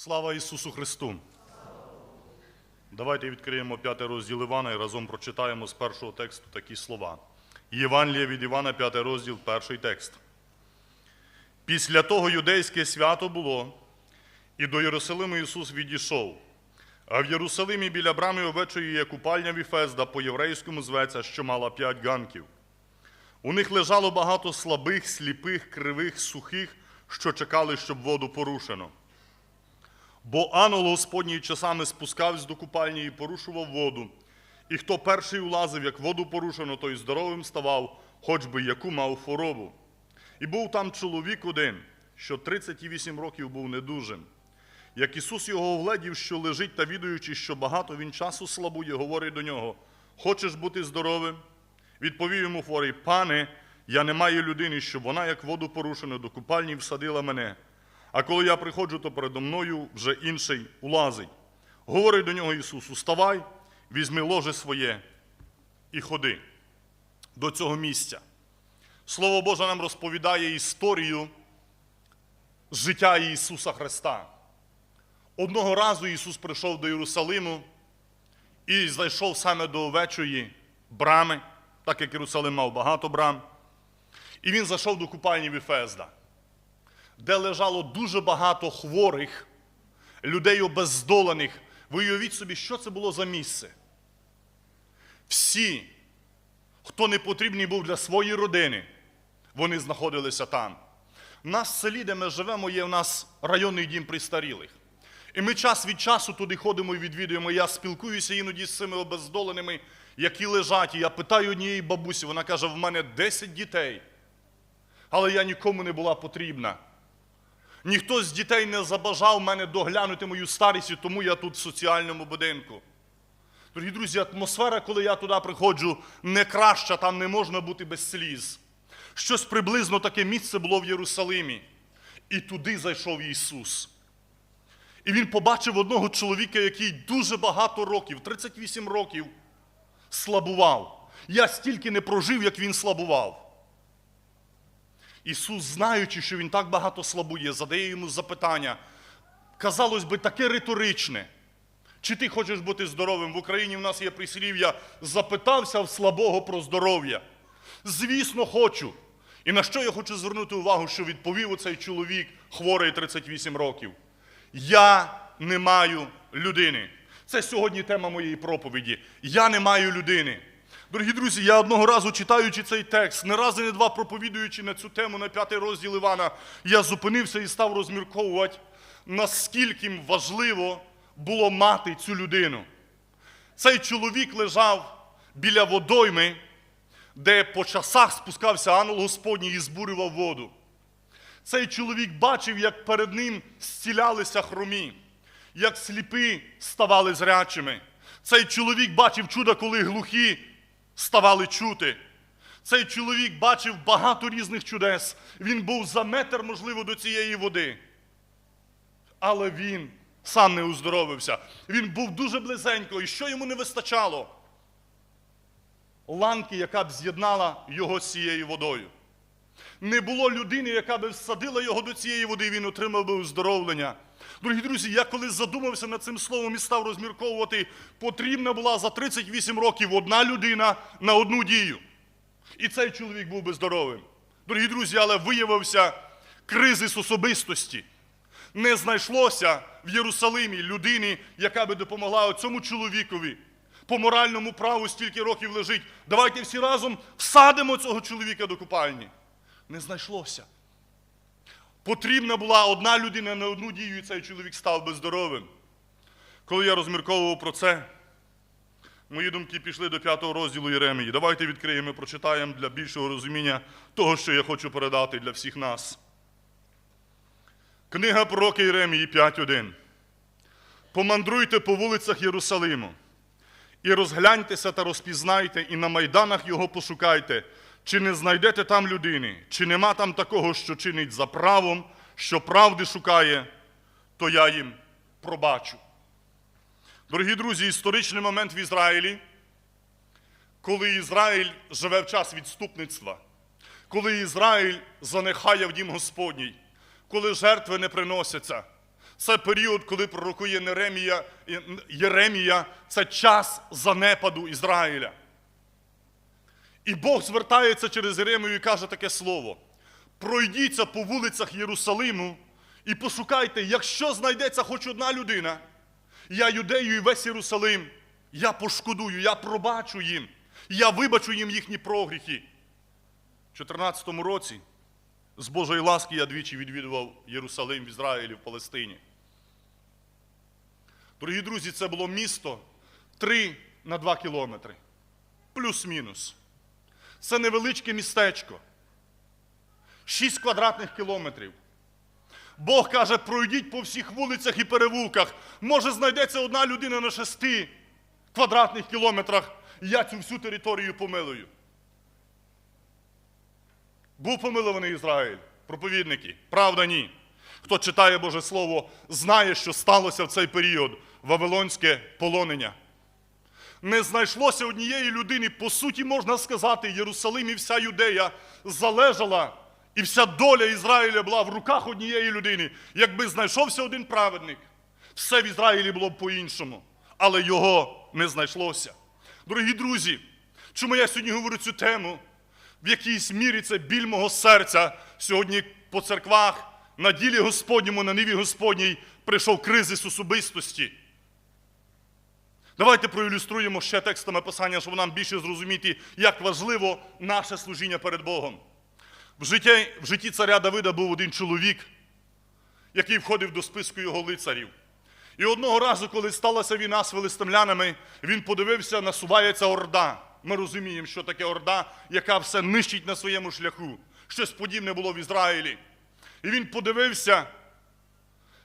Слава Ісусу Христу! Давайте відкриємо п'ятий розділ Івана і разом прочитаємо з першого тексту такі слова. Євангелія від Івана, п'ятий розділ, перший текст. Після того юдейське свято було, і до Єрусалиму Ісус відійшов. А в Єрусалимі біля брами овечої є купальня Віфезда, по-єврейському зветься, що мала п'ять ганків. У них лежало багато слабих, сліпих, кривих, сухих, що чекали, щоб воду порушено. Бо ангел Господній часами спускався до купальні і порушував воду. І хто перший улазив, як воду порушено, той здоровим ставав, хоч би яку мав хворобу. І був там чоловік один, що 38 років був недужим. Як Ісус його вгледів, що лежить та відаючи, що багато він часу слабує, говорить до нього: Хочеш бути здоровим? Відповів йому хворий, пане, я не маю людини, щоб вона, як воду порушено, до купальні всадила мене. А коли я приходжу, то передо мною вже інший улазить. Говорить до нього Ісус: Уставай, візьми ложе своє і ходи до цього місця. Слово Боже нам розповідає історію життя Ісуса Христа. Одного разу Ісус прийшов до Єрусалиму і зайшов саме до овечої брами, так як Єрусалим мав багато брам. І він зайшов до купальні Віфезда, де лежало дуже багато хворих, людей обездолених. Ви уявіть собі, що це було за місце. Всі, хто не потрібний був для своєї родини, вони знаходилися там. У нас в селі, де ми живемо, є у нас районний дім пристарілих. І ми час від часу туди ходимо і відвідуємо. Я спілкуюся іноді з цими обездоленими, які лежать. І я питаю однієї бабусі, вона каже: в мене 10 дітей, але я нікому не була потрібна. Ніхто з дітей не забажав мене доглянути мою старість, і тому я тут в соціальному будинку. Дорогі друзі, атмосфера, коли я туди приходжу, не краща, там не можна бути без сліз. Щось приблизно таке місце було в Єрусалимі. І туди зайшов Ісус. І він побачив одного чоловіка, який дуже багато років, 38 років, слабував. Я стільки не прожив, як він слабував. Ісус, знаючи, що він так багато слабує, задає йому запитання, казалось би, таке риторичне. Чи ти хочеш бути здоровим? В Україні в нас є прислів'я запитався в слабого про здоров'я. Звісно, хочу. І на що я хочу звернути увагу, що відповів оцей чоловік, хворий 38 років. Я не маю людини. Це сьогодні тема моєї проповіді. Я не маю людини. Дорогі друзі, я одного разу читаючи цей текст, не раз і не два проповідуючи на цю тему на п'ятий розділ Івана, я зупинився і став розмірковувати, наскільки важливо було мати цю людину. Цей чоловік лежав біля водойми, де по часах спускався ангел Господній і збурював воду. Цей чоловік бачив, як перед ним зцілялися хромі, як сліпі ставали зрячими. Цей чоловік бачив чудо, коли глухі ставали чути. Цей чоловік бачив багато різних чудес. Він був за метр, можливо, до цієї води. Але він сам не уздоровився. Він був дуже близенько. І що йому не вистачало? Ланки, яка б з'єднала його з цією водою. Не було людини, яка би всадила його до цієї води, він отримав би оздоровлення. Дорогі друзі, я коли задумався над цим словом і став розмірковувати, потрібна була за 38 років одна людина на одну дію. І цей чоловік був би здоровим. Дорогі друзі, але виявився кризис особистості. Не знайшлося в Єрусалимі людини, яка би допомогла цьому чоловікові. По моральному праву стільки років лежить. Давайте всі разом всадимо цього чоловіка до купальні. Не знайшлося. Потрібна була одна людина на одну дію, і цей чоловік став би здоровим. Коли я розмірковував про це, мої думки пішли до п'ятого розділу Єремії. Давайте відкриємо і прочитаємо для більшого розуміння того, що я хочу передати для всіх нас. Книга пророка Єремії 5.1. Помандруйте по вулицях Єрусалиму, і розгляньтеся та розпізнайте, і на майданах його пошукайте, чи не знайдете там людини, чи нема там такого, що чинить за правом, що правди шукає, то я їм пробачу. Дорогі друзі, історичний момент в Ізраїлі, коли Ізраїль живе в час відступництва, коли Ізраїль занехає в дім Господній, коли жертви не приносяться. Це період, коли пророкує Неремія, Єремія, це час занепаду Ізраїля. І Бог звертається через Єремію і каже таке слово: пройдіться по вулицях Єрусалиму і пошукайте, якщо знайдеться хоч одна людина, я юдею і весь Єрусалим, я пошкодую, я пробачу їм, я вибачу їм їхні прогріхи. У 14 році з Божої ласки я двічі відвідував Єрусалим в Ізраїлі, в Палестині. Дорогі друзі, це було місто 3 на 2 кілометри. Плюс-мінус. Це невеличке містечко. 6 квадратних кілометрів. Бог каже, пройдіть по всіх вулицях і перевулках. Може, знайдеться одна людина на 6 квадратних кілометрах, і я цю всю територію помилую. Був помилований Ізраїль, проповідники. Правда, ні. Хто читає Боже Слово, знає, що сталося в цей період Вавилонське полонення. Не знайшлося однієї людини, по суті, можна сказати, Єрусалим і вся юдея залежала, і вся доля Ізраїля була в руках однієї людини. Якби знайшовся один праведник, все в Ізраїлі було б по-іншому. Але його не знайшлося. Дорогі друзі, чому я сьогодні говорю цю тему? В якійсь мірі це біль мого серця сьогодні по церквах, на ділі Господньому, на ниві Господній прийшов кризис особистості. Давайте проілюструємо ще текстами Писання, щоб нам більше зрозуміти, як важливо наше служіння перед Богом. В житті, в житті царя Давида був один чоловік, який входив до списку його лицарів. І одного разу, коли сталася війна з филистимлянами, він подивився, насувається орда. Ми розуміємо, що таке орда, яка все нищить на своєму шляху. Щось подібне було в Ізраїлі. І він подивився,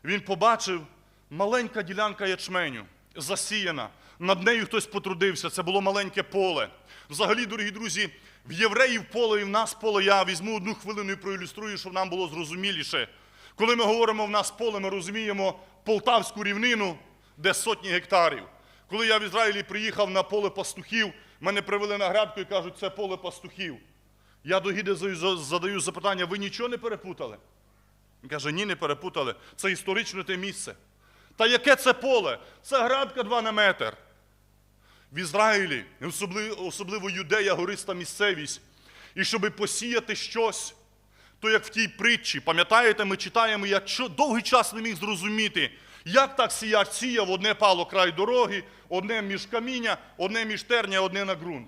він побачив маленька ділянка ячменю, засіяна. Над нею хтось потрудився, це було маленьке поле. Взагалі, дорогі друзі, в євреїв поле і в нас поле, я візьму одну хвилину і проілюструю, щоб нам було зрозуміліше. Коли ми говоримо в нас поле, ми розуміємо Полтавську рівнину, де сотні гектарів. Коли я в Ізраїлі приїхав на поле пастухів, мене привели на грядку і кажуть, це поле пастухів. Я до гіди задаю запитання, ви нічого не перепутали? Він каже, ні, не перепутали. Це історичне те місце. Та яке це поле? Це грядка 2 на метр. В Ізраїлі, особливо, особливо юдея, гориста місцевість. І щоб посіяти щось, то як в тій притчі, пам'ятаєте, ми читаємо, я довгий час не міг зрозуміти, як так сіяч сіяв, одне пало край дороги, одне між каміння, одне між терня, одне на ґрунт.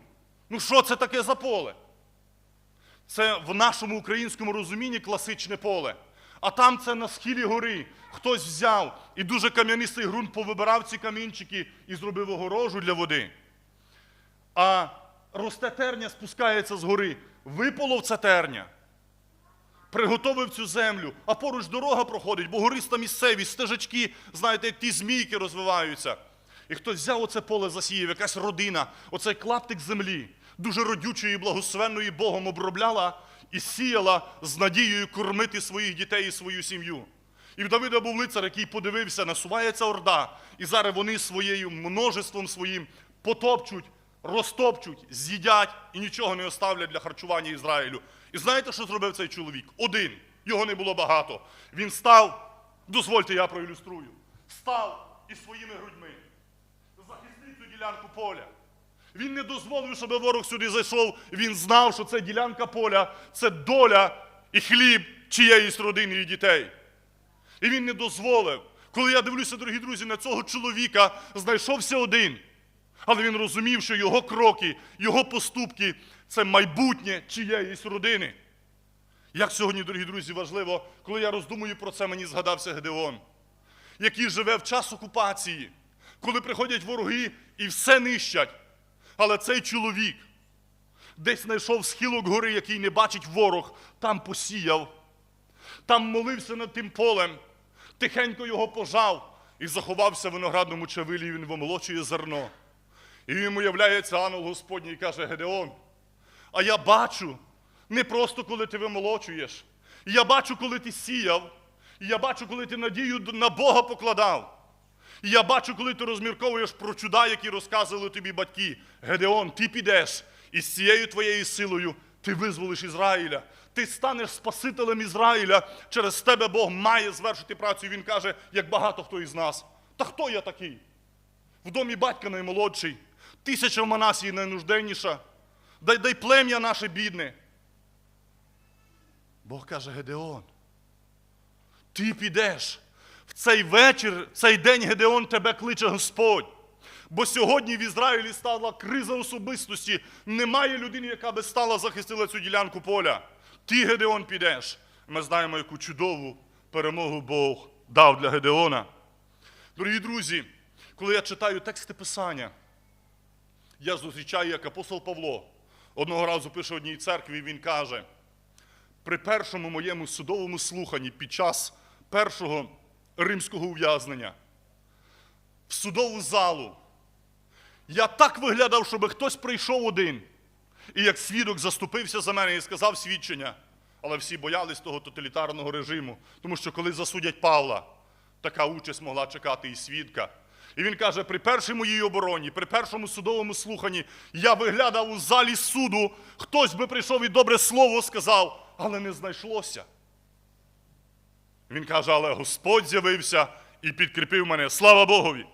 Ну що це таке за поле? Це в нашому українському розумінні класичне поле. А там це на схилі гори. Хтось взяв і дуже кам'янистий ґрунт повибирав ці камінчики і зробив огорожу для води. А росте терня, спускається з гори. Виполов це терня. Приготовив цю землю, а поруч дорога проходить, бо гориста місцевість, стежачки, знаєте, ті змійки розвиваються. І хтось взяв оце поле засіяв, якась родина, оцей клаптик землі, дуже родючої, благословенної Богом обробляла і сіяла з надією кормити своїх дітей і свою сім'ю. І в Давида був лицар, який подивився, насувається орда, і зараз вони своєю множеством своїм потопчуть, розтопчуть, з'їдять і нічого не оставлять для харчування Ізраїлю. І знаєте, що зробив цей чоловік? Один. Його не було багато. Він став, дозвольте, я проілюструю, став із своїми грудьми, захистив цю ділянку поля. Він не дозволив, щоб ворог сюди зайшов. Він знав, що це ділянка поля, це доля і хліб чиєїсь родини і дітей. І він не дозволив. Коли я дивлюся, дорогі друзі, на цього чоловіка знайшовся один. Але він розумів, що його кроки, його поступки це майбутнє чиєїсь родини. Як сьогодні, дорогі друзі, важливо, коли я роздумую про це, мені згадався Гедеон, який живе в час окупації, коли приходять вороги і все нищать. Але цей чоловік десь знайшов схилок гори, який не бачить ворог, там посіяв, там молився над тим полем, тихенько його пожав і заховався в виноградному чавилі, і він вимолочує зерно. І йому являється ангел Господній і каже: Гедеон, а я бачу не просто коли ти вимолочуєш. Я бачу, коли ти сіяв, я бачу, коли ти надію на Бога покладав. І я бачу, коли ти розмірковуєш про чуда, які розказували тобі батьки. Гедеон, ти підеш і з цією твоєю силою ти визволиш Ізраїля. ти станеш Спасителем Ізраїля, через тебе Бог має звершити працю. Він каже, як багато хто із нас. Та хто я такий? В домі батька наймолодший, тисяча в Манасії найнужденніша, дай дай плем'я наше бідне. Бог каже, Гедеон, ти підеш. Цей вечір, цей день Гедеон тебе кличе Господь. Бо сьогодні в Ізраїлі стала криза особистості. Немає людини, яка би стала захистила цю ділянку поля. Ти, Гедеон, підеш. Ми знаємо, яку чудову перемогу Бог дав для Гедеона. Дорогі друзі, коли я читаю тексти Писання, я зустрічаю, як апостол Павло одного разу пише в одній церкві, і він каже, при першому моєму судовому слуханні під час першого римського ув'язнення в судову залу я так виглядав, щоб хтось прийшов один і як свідок заступився за мене і сказав свідчення. Але всі боялись того тоталітарного режиму, тому що коли засудять Павла, така участь могла чекати і свідка. І він каже: при першій моїй обороні, при першому судовому слуханні, я виглядав у залі суду, хтось би прийшов і добре слово сказав, але не знайшлося. Він каже, але Господь з'явився і підкріпив мене. Слава Богові!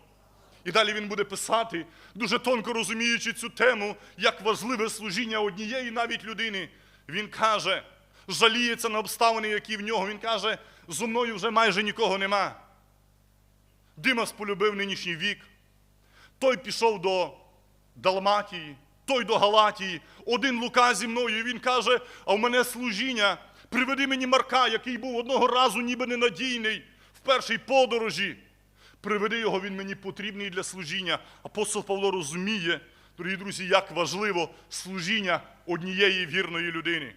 І далі він буде писати, дуже тонко розуміючи цю тему, як важливе служіння однієї навіть людини. Він каже, жаліється на обставини, які в нього. Він каже, зо мною вже майже нікого нема. Димас полюбив нинішній вік. Той пішов до Далматії, той до Галатії, один Лука зі мною. І він каже: а в мене служіння. Приведи мені Марка, який був одного разу ніби ненадійний в першій подорожі. Приведи його, він мені потрібний для служіння. Апостол Павло розуміє, дорогі друзі, як важливо служіння однієї вірної людини.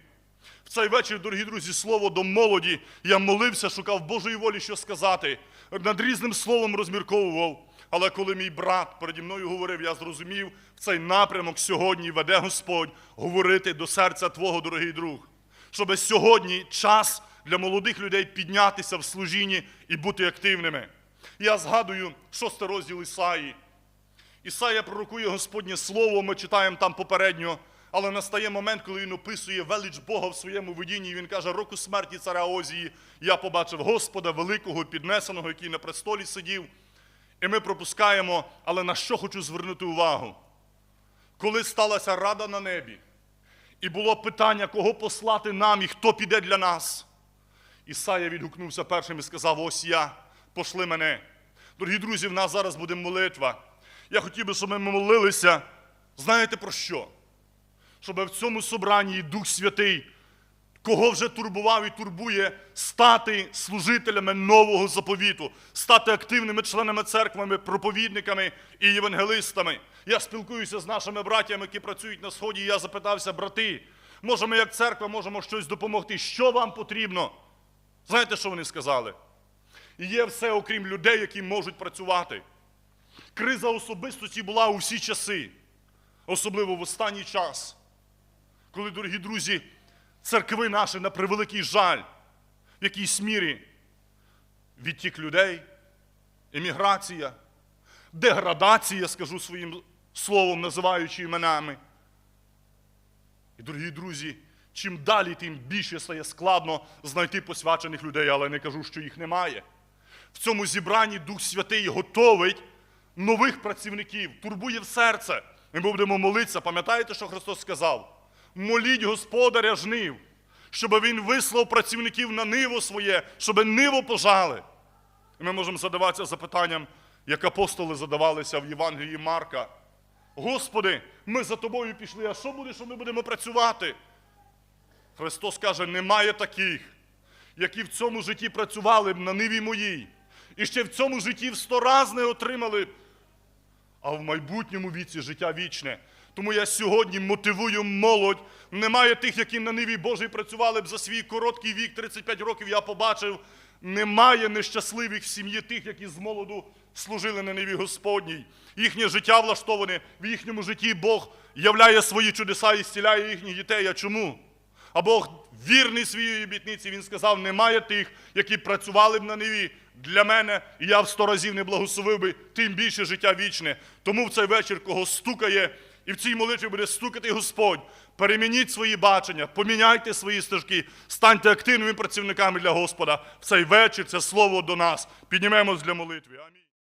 В цей вечір, дорогі друзі, слово до молоді. Я молився, шукав Божої волі, що сказати. Над різним словом розмірковував. Але коли мій брат переді мною говорив, я зрозумів, в цей напрямок сьогодні веде Господь говорити до серця Твого, дорогий друг. Щоб сьогодні час для молодих людей піднятися в служінні і бути активними. Я згадую шостий розділ Ісаї. Ісая пророкує Господнє Слово, ми читаємо там попередньо, але настає момент, коли він описує велич Бога в своєму видінні. і Він каже, року смерті царя Озії я побачив Господа великого, піднесеного, який на престолі сидів. І ми пропускаємо, але на що хочу звернути увагу? Коли сталася рада на небі, і було питання, кого послати нам і хто піде для нас. Ісая відгукнувся першим і сказав: Ось я, пошли мене. Дорогі друзі, в нас зараз буде молитва. Я хотів би, щоб ми молилися. Знаєте про що? Щоб в цьому собранні Дух Святий, кого вже турбував і турбує, стати служителями нового заповіту, стати активними членами церквами, проповідниками і євангелистами. Я спілкуюся з нашими братями, які працюють на сході. і Я запитався, брати, може, ми як церква можемо щось допомогти? Що вам потрібно? Знаєте, що вони сказали? Є все, окрім людей, які можуть працювати. Криза особистості була у всі часи, особливо в останній час, коли, дорогі друзі, церкви наші на превеликий жаль, в якійсь мірі відтік людей, еміграція, деградація, скажу своїм словом, називаючи іменами. І, дорогі друзі, чим далі, тим більше стає складно знайти посвячених людей, але не кажу, що їх немає. В цьому зібранні Дух Святий готовить нових працівників, турбує в серце. І ми будемо молитися. Пам'ятаєте, що Христос сказав? Моліть Господаря жнив, щоб Він вислав працівників на ниво своє, щоб ниво пожали. І ми можемо задаватися запитанням, як апостоли задавалися в Євангелії Марка. Господи, ми за тобою пішли, а що буде, що ми будемо працювати? Христос каже, немає таких, які в цьому житті працювали б на ниві моїй. І ще в цьому житті в сто раз не отримали, б, а в майбутньому віці життя вічне. Тому я сьогодні мотивую молодь. Немає тих, які на ниві Божій працювали б за свій короткий вік, 35 років, я побачив. Немає нещасливих в сім'ї тих, які з молоду служили на ниві Господній. Їхнє життя влаштоване, в їхньому житті Бог являє свої чудеса і зціляє їхніх дітей. А чому? А Бог вірний своїй обітниці, Він сказав, немає тих, які працювали б на ниві для мене, і я в сто разів не благословив би, тим більше життя вічне. Тому в цей вечір, кого стукає І в цій молитві буде стукати Господь. Перемініть свої бачення, поміняйте свої стежки, станьте активними працівниками для Господа. В цей вечір це слово до нас. Піднімемось для молитви. Амінь.